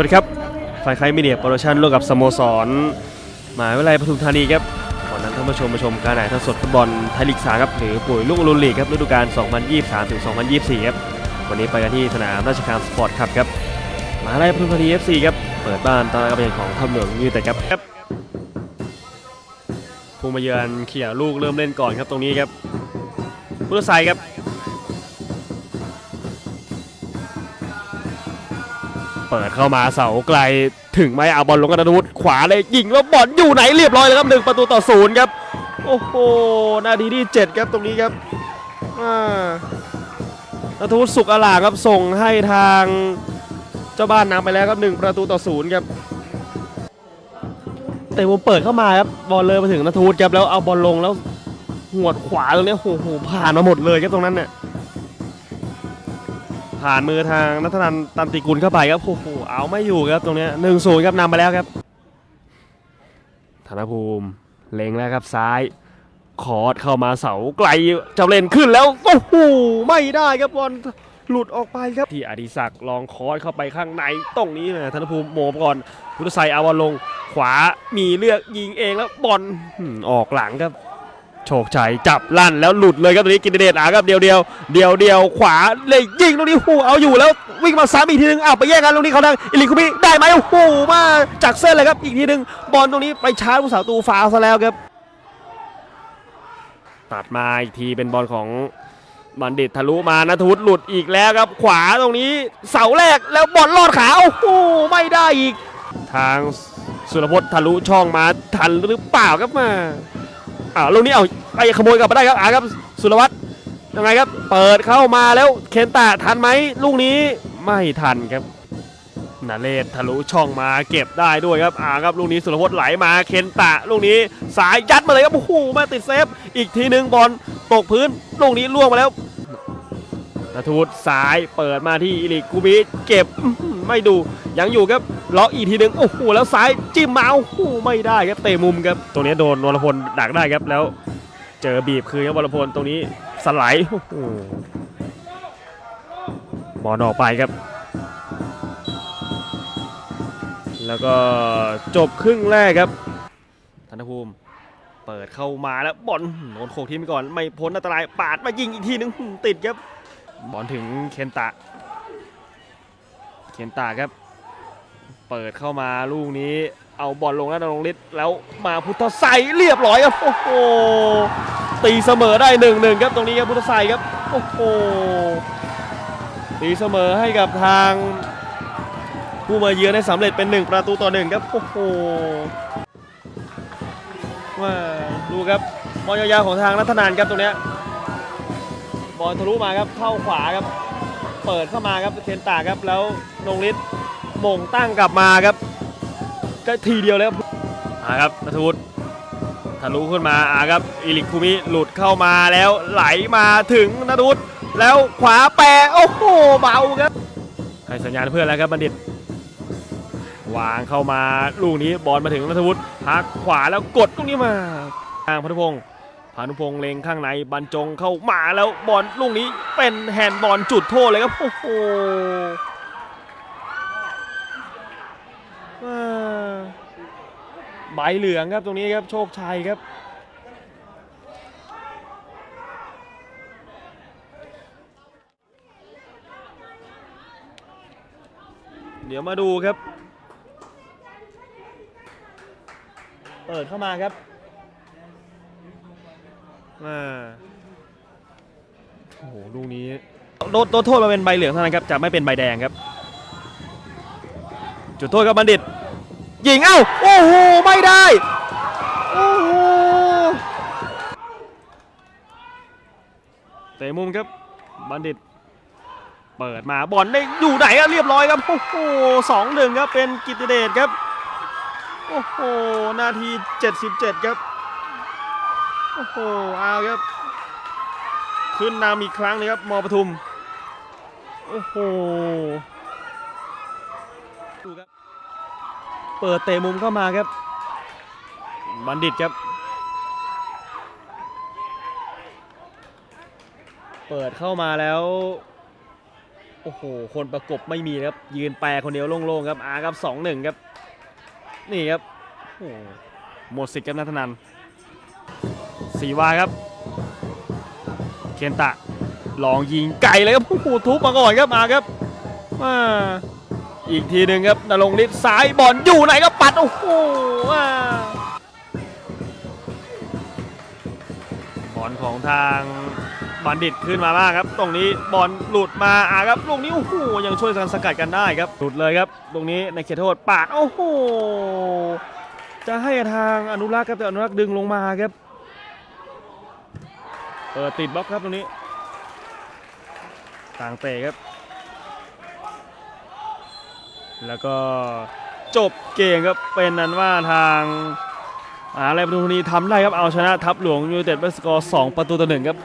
วัสดีครับไฟไคมีเดียโปรดักชั่นร่วมกับสโมสรหมหาวิทยาลัยปทุมธานีครับวันนั้นท่านผู้ชมมาชมการถ่ายทอดสดฟุตบอลไทยลีกสาครับหรือปุ๋ยลูกอรุลีกครับฤดูกาล 2023 ถึง 2024 ครับ วันนี้ไปกันที่สนามราชการสปอร์ตคลับครับมหาวิทยาลัยปทุมธานี FC ครับ เปิดบ้านต้อนรับเป็นของทัพหลวงยูไนเต็ดครับครับผู้มาเยือนเขี่ยลูกเริ่มเล่นก่อนครับตรงนี้ครับพุทธไซครับ เปิดเข้ามาเสาไกลถึงไหมเอาบอลลงกระนุษขวาเลยยิงแล้วบอลอยู่ไหนเรียบร้อยเลยครับหนึ่งประตูต่อศูนย์ครับโอ้โหนาทีที่7ครับตรงนี้ครับอ่านัทวุฒิสุขอลาครับส่งให้ทางเจ้าบ้านนำไปแล้วครับหนึ่งประตูต่อศูนย์ครับแต่ผมเปิดเข้ามาครับบอลเลยมาถึงนัทวุฒิครับแล้วเอาบอลลงแล้วหัวดขวาตรงนี้โอ้โหผ่านมาหมดเลยครับตรงนั้นเนี่ย ผ่านมือทางนัทนันตันติกุลเข้าไปครับโอ้โหเอาไม่อยู่ครับตรงนี้หนึ่งศูนย์ครับนำไปแล้วครับธนภูมิเล็งแล้วครับซ้ายคอร์ดเข้ามาเสาไกลเจ้าเล่นขึ้นแล้วโอ้โหไม่ได้ครับบอลหลุดออกไปครับที่อดิศักดิ์ลองคอร์ดเข้าไปข้างในตรงนี้นะธนภูมิโมบก่อนพุทธไซอาบอลลงขวามีเลือกยิงเองแล้วบอลออกหลังครับ โชคชัยจับลั่นแล้วหลุดเลยครับตรงนี้กินเดชอาครับเดียวเดียวเดียวเดียวขวาเลยยิงตรงนี้หูเอาอยู่แล้ววิ่งมาซ้ำอีกทีนึงอ้าวไปแย่งกันตรงนี้เขาทางอิลิคุมิได้ไหมโอ้โหมาจากเส้นเลยครับอีกทีนึงบอลตรงนี้ไปชาร์จผู้สาวตูฟาวซะแล้วครับตัดมาอีกทีเป็นบอลของบัณฑิตทะลุมานะทุศหลุดอีกแล้วครับ ขวาตรงนี้เสาแรกแล้วบอลลอดขาโอ้โหไม่ได้อีก ทางสุรพจน์ทะลุช่องมาทันหรือเปล่าครับมา อ่าลูกนี้เอาไปขโมยกลับมาได้ครับอ่าครับสุรวัตรยังไงครับ เปิดเข้ามาแล้วเคนตะทันไหมลูกนี้ไม่ทันครับนาเลศทะลุช่องมาเก็บได้ด้วยครับอ่าครับลูกนี้สุรพจน์ไหลมาเคนตะลูกนี้สายยัดมาเลยครับโอ้โหมาติดเซฟ อีกทีหนึ่งบอลตกพื้นลูกนี้ล่วงมาแล้วนาทูตสายเปิดมาที่อิลิกูบิเก็บไม่ดูยังอยู่ครับล็อกอีกทีหนึ่งโอ้โหแล้วซ้ายจิ้มมาโอ้โหไม่ได้ครับเตะมุมครับตรงนี้โดนวรพลดักได้ครับแล้ว เจอบีบคืนครับวรพลตรงนี้สไลด์โอ้โหบอลออกไปครับ แล้วก็จบครึ่งแรกครับธนภูมิเปิดเข้ามาแล้วบอลโดนโขกทิ้งไปก่อน ไม่พ้นอันตรายปาดมายิงอีกทีนึงติดครับบอลถึงเคนตะ เคนตะครับ เปิดเข้ามาลูกนี้เอาบอลลงแล้วนรงฤทธิ์แล้วมาพุทธไสยเรียบร้อยครับโอ้โหตีเสมอได้หนึ่งหนึ่งครับตรงนี้ครับพุทธไสยครับโอ้โหตีเสมอให้กับทางผู้มาเยือนได้สำเร็จเป็น 1 ประตูต่อหนึ่งครับโอ้โหว่าดูครับบอลยาวๆของทางนัทนานครับตรงเนี้ยบอลทะลุมาครับเข้าขวาครับ เปิดเข้ามาครับเคนตาครับแล้วนงฤทธิ์ มงตั้งกลับมาครับก็ทีเดียวเลยครับอ่าครับนัทวุฒิทะลุขึ้นมาอ่าครับอิลิคุมิหลุดเข้ามาแล้วไหลมาถึงนัทวุฒิแล้วขวาแปรโอ้โหเบาครับให้สัญญาณเพื่อนแล้วครับบัณฑิต วางเข้ามาลูกนี้บอลมาถึงนัทวุฒิพักขวาแล้วกดลูกนี้มาทางพานุพงศ์พานุพงศ์เล็งข้างในบรรจงเข้ามาแล้วบอลลูกนี้เป็นแฮนด์บอลจุดโทษเลยครับโอ้โหอ่า ใบเหลืองครับตรงนี้ครับโชคชัยครับ เดี๋ยวมาดูครับ เปิดเข้ามาครับอ่าโอ้โหลูกนี้โดนโดนโทษมาเป็นใบเหลืองเท่านั้นครับจะไม่เป็นใบแดงครับ จุดโทษครับบัณฑิต ยิงเอ้าโอ้โหไม่ได้โอ้โหเตะมุมครับบัณฑิต เปิดมาบอลได้อยู่ไหนอะเรียบร้อยครับโอ้โหสองหนึ่งครับเป็นกิติเดชครับโอ้โหนาที 77 ครับโอ้โหเอาครับ ขึ้นนำอีกครั้งเลยครับ มอปทุม โอ้โหดูครับ เปิดเตะมุมเข้ามาครับ บัณฑิตครับ เปิดเข้ามาแล้ว โอ้โห คนประกบไม่มีครับ ยืนแปรคนเดียวโล่งๆครับ อาครับสองหนึ่งครับ นี่ครับ โอ้หมดสิทธิ์ครับนัทนันสีวาครับ เคนตะ ลองยิงไกลเลยครับ โอ้โหทุบมาก่อนครับมาครับมา อีกทีหนึ่งครับนรงฤทธิ์ซ้ายบอลอยู่ไหนก็ปัด โอ้โหบอลของทางบัณฑิตขึ้นมามากครับ ตรงนี้บอลหลุดมาอะครับลูกนี้โอ้โหยังช่วยกันสกัดกันได้ครับ หลุดเลยครับ ตรงนี้ในเขตโทษปาดโอ้โหจะให้ทางอนุรักษ์ครับแต่อนุรักษ์ดึงลงมาครับเปิดติดบล็อกครับตรงนี้ ต่างเตะครับ แล้วก็จบเกมครับเป็นนั้นว่าทางมหาอะไรปทุมธานีทำได้ครับเอาชนะทัพหลวงยูเนเต็ดด้วยสกอร์2ประตูต่อหนึ่งครับ